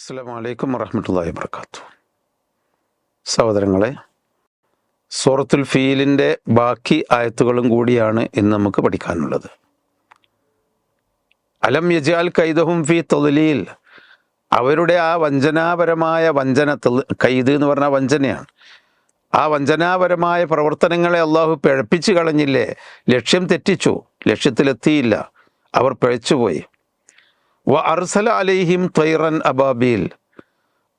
അസ്സാം വലൈക്കും വറഹമത്തല്ലാ വർക്കാത്തു സഹോദരങ്ങളെ സൂറത്തുൽ ഫീലിന്റെ ബാക്കി ആയത്തുകളും കൂടിയാണ് ഇന്ന് നമുക്ക് പഠിക്കാനുള്ളത്. അലം യജാൽ കൈദഹും ഫി തൊലിയിൽ അവരുടെ ആ വഞ്ചനാപരമായ വഞ്ചന കൈദ് എന്ന് പറഞ്ഞാൽ വഞ്ചനയാണ്. ആ വഞ്ചനാപരമായ പ്രവർത്തനങ്ങളെ അള്ളാഹു പിഴപ്പിച്ച് കളഞ്ഞില്ലേ? ലക്ഷ്യം തെറ്റിച്ചു. ലക്ഷ്യത്തിലെത്തിയില്ല. അവർ പിഴച്ചുപോയി. വ അർസല അലൈഹിം ത്വൈറൻ അബാബീൽ.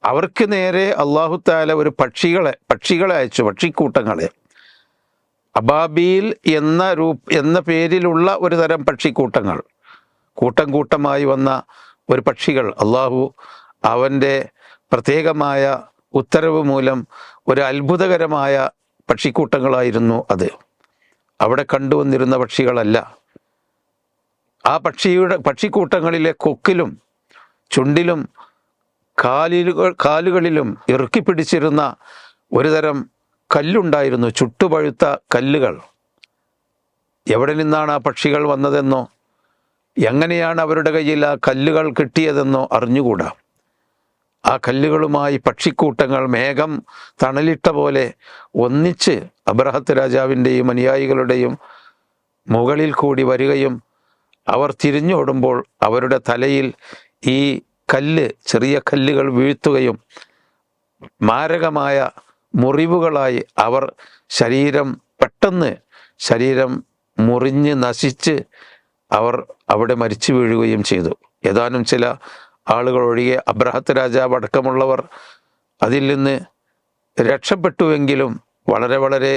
അവർക്ക് നേരെ അള്ളാഹു താല ഒരു പക്ഷികളെ പക്ഷികളെ അയച്ചു പക്ഷിക്കൂട്ടങ്ങളെ. അബാബീൽ എന്ന രൂപ എന്ന പേരിലുള്ള ഒരു തരം പക്ഷിക്കൂട്ടങ്ങൾ. കൂട്ടം കൂട്ടമായി വന്ന ഒരു പക്ഷികൾ. അള്ളാഹു അവന്റെ പ്രത്യേകമായ ഉത്തരവ് മൂലം ഒരു അത്ഭുതകരമായ പക്ഷിക്കൂട്ടങ്ങളായിരുന്നു അത്. അവിടെ കണ്ടുവന്നിരുന്ന പക്ഷികളല്ല. ആ പക്ഷിയുടെ പക്ഷിക്കൂട്ടങ്ങളിലെ കൊക്കിലും ചുണ്ടിലും കാലിലുകൾ കാലുകളിലും ഇറുക്കി പിടിച്ചിരുന്ന ഒരു തരം കല്ലുണ്ടായിരുന്നു ചുട്ടുപഴുത്ത കല്ലുകൾ. എവിടെ നിന്നാണ് ആ പക്ഷികൾ വന്നതെന്നോ എങ്ങനെയാണ് അവരുടെ കയ്യിൽ ആ കല്ലുകൾ കിട്ടിയതെന്നോ അറിഞ്ഞുകൂടാ. ആ കല്ലുകളുമായി പക്ഷിക്കൂട്ടങ്ങൾ മേഘം തണലിട്ട പോലെ ഒന്നിച്ച് അബ്രഹത്ത് രാജാവിന്റെയും അനുയായികളുടെയും മുകളിൽ കൂടി വരികയും അവർ തിരിഞ്ഞോടുമ്പോൾ അവരുടെ തലയിൽ ഈ കല്ല് ചെറിയ കല്ലുകൾ വീഴ്ത്തുകയും മാരകമായ മുറിവുകളായി അവർ ശരീരം പെട്ടെന്ന് ശരീരം മുറിഞ്ഞ് നശിച്ച് അവർ അവിടെ മരിച്ചു വീഴുകയും ചെയ്തു. ഏതാനും ചില ആളുകൾ ഒഴികെ അബ്രഹത്ത് രാജാവ് അടക്കമുള്ളവർ അതിൽ നിന്ന് രക്ഷപ്പെട്ടുവെങ്കിലും വളരെ വളരെ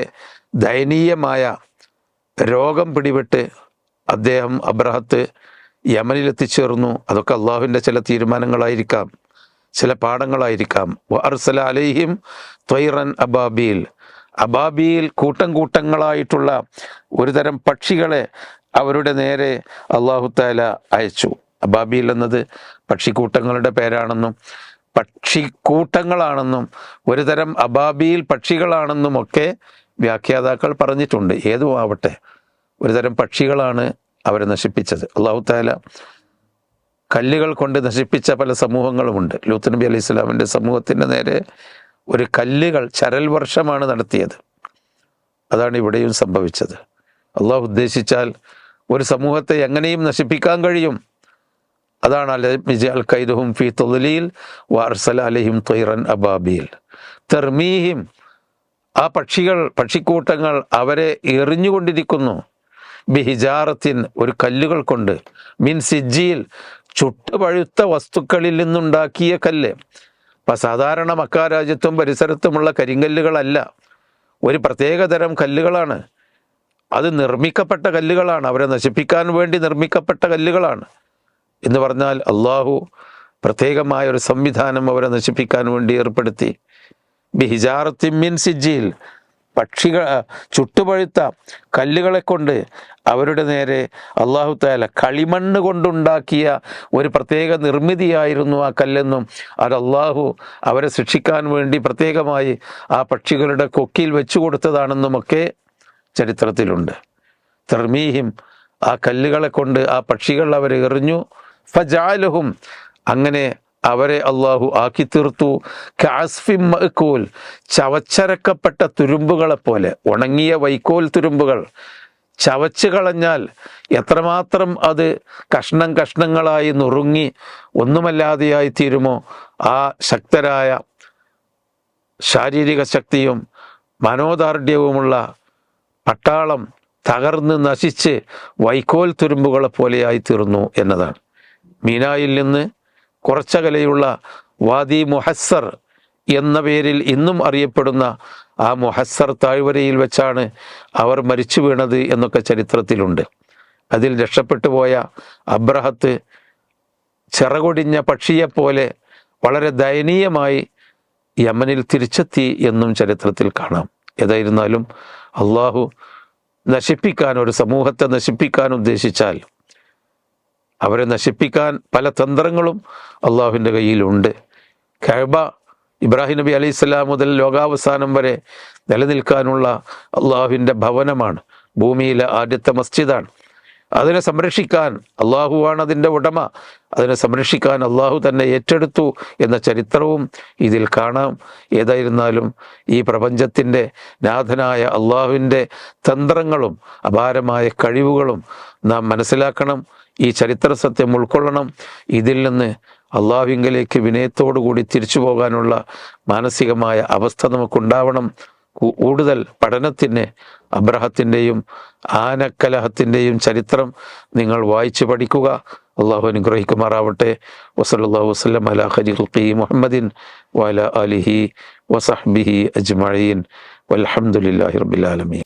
ദയനീയമായ രോഗം പിടിപെട്ട് അദ്ദേഹം അബ്രഹത്ത് യമനിൽ എത്തിച്ചേർന്നു അതൊക്കെ അള്ളാഹുവിന്റെ ചില തീരുമാനങ്ങളായിരിക്കാം ചില പാഠങ്ങളായിരിക്കാം. അർസല അലൈഹിം ത്വൈറൻ അബാബീൽ. അബാബിയിൽ കൂട്ടം കൂട്ടങ്ങളായിട്ടുള്ള ഒരു തരം പക്ഷികളെ അവരുടെ നേരെ അള്ളാഹു താല അയച്ചു. അബാബിയിൽ എന്നത് പക്ഷിക്കൂട്ടങ്ങളുടെ പേരാണെന്നും പക്ഷിക്കൂട്ടങ്ങളാണെന്നും ഒരു തരം അബാബിയിൽ പക്ഷികളാണെന്നും ഒക്കെ വ്യാഖ്യാതാക്കൾ പറഞ്ഞിട്ടുണ്ട്. ഏതും ആവട്ടെ ഒരു തരം പക്ഷികളാണ് അവരെ നശിപ്പിച്ചത്. അള്ളാഹു താല കല്ലുകൾ കൊണ്ട് നശിപ്പിച്ച പല സമൂഹങ്ങളുമുണ്ട്. ലൂത്ത് നബി അലൈഹി സ്വലാമിന്റെ സമൂഹത്തിന്റെ നേരെ ഒരു കല്ലുകൾ ചരൽ വർഷമാണ് നടത്തിയത്. അതാണ് ഇവിടെയും സംഭവിച്ചത്. അള്ളാഹു ഉദ്ദേശിച്ചാൽ ഒരു സമൂഹത്തെ എങ്ങനെയും നശിപ്പിക്കാൻ കഴിയും. അതാണ് അൽ ഖൈദുഹും ഫി തൊലീൽ വാർസല അലഹിം തൊയ്റൻ അബാബിയിൽ തെർമീഹിം ആ പക്ഷികൾ പക്ഷിക്കൂട്ടങ്ങൾ അവരെ എറിഞ്ഞുകൊണ്ടിരിക്കുന്നു. ബിഹിജാറത്തിൻ ഒരു കല്ലുകൾ കൊണ്ട് മിൻ സിജ്ജിയിൽ ചുട്ടുപഴുത്ത വസ്തുക്കളിൽ നിന്നുണ്ടാക്കിയ കല്ല്. അപ്പം സാധാരണ മക്കാരാജ്യത്തും പരിസരത്തുമുള്ള കരിങ്കല്ലുകളല്ല. ഒരു പ്രത്യേകതരം കല്ലുകളാണ്. അത് നിർമ്മിക്കപ്പെട്ട കല്ലുകളാണ്. അവരെ നശിപ്പിക്കാൻ വേണ്ടി നിർമ്മിക്കപ്പെട്ട കല്ലുകളാണ്. എന്ന് പറഞ്ഞാൽ അള്ളാഹു പ്രത്യേകമായ ഒരു സംവിധാനം അവരെ നശിപ്പിക്കാൻ വേണ്ടി ഏർപ്പെടുത്തി. ബിഹിജാറത്തിമ്മിൻ സിജ്ജിയിൽ പക്ഷികൾ ചുട്ടുപഴുത്ത കല്ലുകളെ കൊണ്ട് അവരുടെ നേരെ അള്ളാഹു താല കളിമണ്ണ് കൊണ്ടുണ്ടാക്കിയ ഒരു പ്രത്യേക നിർമ്മിതിയായിരുന്നു ആ കല്ലെന്നും അത് അള്ളാഹു അവരെ ശിക്ഷിക്കാൻ വേണ്ടി പ്രത്യേകമായി ആ പക്ഷികളുടെ കൊക്കിൽ വെച്ചു കൊടുത്തതാണെന്നുമൊക്കെ ചരിത്രത്തിലുണ്ട്. തെർമീഹിം ആ കല്ലുകളെ കൊണ്ട് ആ പക്ഷികൾ അവർ എറിഞ്ഞു. ഫജാലുഹും അങ്ങനെ അവരെ അള്ളാഹു ആക്കി തീർത്തു കാസ്ഫിം മഅ്കൂൽ ചവച്ചരക്കപ്പെട്ട തുരുമ്പുകളെ പോലെ ഉണങ്ങിയ വൈക്കോൽ തുരുമ്പുകൾ. ചവച്ച് കളഞ്ഞാൽ എത്രമാത്രം അത് കഷ്ണം കഷ്ണങ്ങളായി നുറുങ്ങി ഒന്നുമല്ലാതെയായി തീരുമോ? ആ ശക്തരായ ശാരീരിക ശക്തിയും മനോദാർഢ്യവുമുള്ള പട്ടാളം തകർന്ന് നശിച്ച് വൈക്കോൽ തുരുമ്പുകളെ പോലെയായി തീർന്നു എന്നതാണ്. മീനായിൽ നിന്ന് കുറച്ചകലെയുള്ള വാദി മുഹസ്സർ എന്ന പേരിൽ ഇന്നും അറിയപ്പെടുന്ന ആ മുഹസ്സർ താഴ്വരയിൽ വെച്ചാണ് അവർ മരിച്ചു വീണത് എന്നൊക്കെ ചരിത്രത്തിലുണ്ട്. അതിൽ രക്ഷപ്പെട്ടു പോയ അബ്രഹത്ത് ചിറകൊടിഞ്ഞ പക്ഷിയെപ്പോലെ വളരെ ദയനീയമായി യമനിൽ തിരിച്ചെത്തി എന്നും ചരിത്രത്തിൽ കാണാം. ഏതായിരുന്നാലും അള്ളാഹു നശിപ്പിക്കാൻ ഒരു സമൂഹത്തെ നശിപ്പിക്കാൻ ഉദ്ദേശിച്ചാൽ അവരെ നശിപ്പിക്കാൻ പല തന്ത്രങ്ങളും അള്ളാഹുവിന്റെ കയ്യിലുണ്ട്. കഴബ ഇബ്രാഹിം നബി അലൈഹി സ്വലാം മുതൽ ലോകാവസാനം വരെ നിലനിൽക്കാനുള്ള അള്ളാഹുവിന്റെ ഭവനമാണ്. ഭൂമിയിലെ ആദ്യത്തെ മസ്ജിദാണ്. അതിനെ സംരക്ഷിക്കാൻ അള്ളാഹുവാണ് അതിന്റെ ഉടമ. അതിനെ സംരക്ഷിക്കാൻ അള്ളാഹു തന്നെ ഏറ്റെടുത്തു എന്ന ചരിത്രവും ഇതിൽ കാണാം. ഏതായിരുന്നാലും ഈ പ്രപഞ്ചത്തിന്റെ നാഥനായ അള്ളാഹുവിന്റെ തന്ത്രങ്ങളും അപാരമായ കഴിവുകളും നാം മനസ്സിലാക്കണം. ഈ ചരിത്ര സത്യം ഉൾക്കൊള്ളണം. ഇതിൽ നിന്ന് അള്ളാഹുവിങ്കലേക്ക് വിനയത്തോടുകൂടി തിരിച്ചു പോകാനുള്ള മാനസികമായ അവസ്ഥ നമുക്കുണ്ടാവണം. കൂടുതൽ പഠനത്തിന് അബ്രഹത്തിന്റെയും ആനക്കലഹത്തിന്റെയും ചരിത്രം നിങ്ങൾ വായിച്ചു പഠിക്കുക. അള്ളാഹു അനുഗ്രഹിക്കുമാറാവട്ടെ. വസലുല്ലാ വസ്ലം അല ഹരി മുഹമ്മദിൻ വല അലിഹി വസഹ്ബിഹി അജ്മഈൻ. വൽഹംദുലില്ലാഹി റബ്ബിൽ ആലമീൻ.